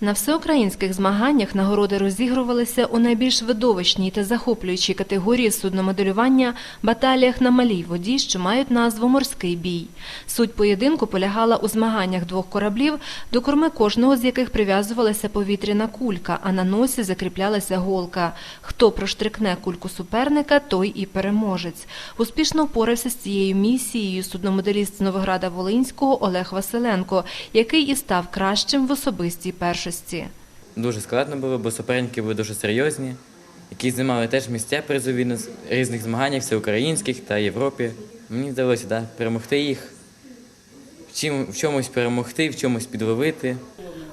На всеукраїнських змаганнях нагороди розігрувалися у найбільш видовищній та захоплюючій категорії судномоделювання баталіях на малій воді, що мають назву морський бій. Суть поєдинку полягала у змаганнях двох кораблів, до корми кожного з яких прив'язувалася повітряна кулька, а на носі закріплялася голка. Хто проштрикне кульку суперника, той і переможець. Успішно впорався з цією місією судномоделіст з Новограда Волинського Олег Василенко, який і став кращим в особистій першості. Дуже складно було, бо суперники були дуже серйозні, які займали теж місця призові на різних змаганнях, всеукраїнських та Європі. Мені вдалося да, перемогти їх, в, чим, в чомусь перемогти, в чомусь підловити.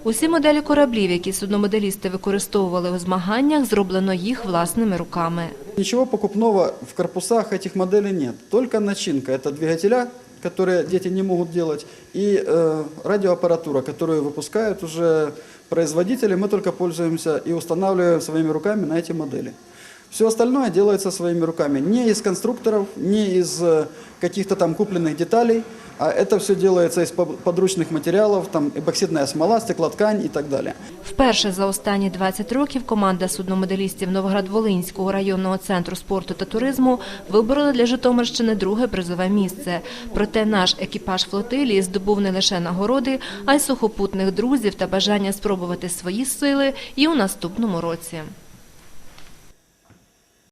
Усі моделі кораблів, які судномоделісти використовували у змаганнях, зроблено їх власними руками. Ничего покупного в корпусах этих моделей нет. Только начинка. Это двигателя, которые дети не могут делать, и э, радиоаппаратура, которую выпускают уже производители. Мы только пользуемся и устанавливаем своими руками на эти модели. Все остальное делается своими руками. Не из конструкторов, не из э, каких-то там купленных деталей, а это все делается из поб- подручных материалов, там эпоксидная смола, стеклоткань и так далее. Вперше за останні 20 років команда судномоделістів Новоград-Волинського районного центру спорту та туризму виборола для Житомирщини друге призове місце. Проте наш екіпаж флотилії здобув не лише нагороди, а й сухопутних друзів та бажання спробувати свої сили і у наступному році.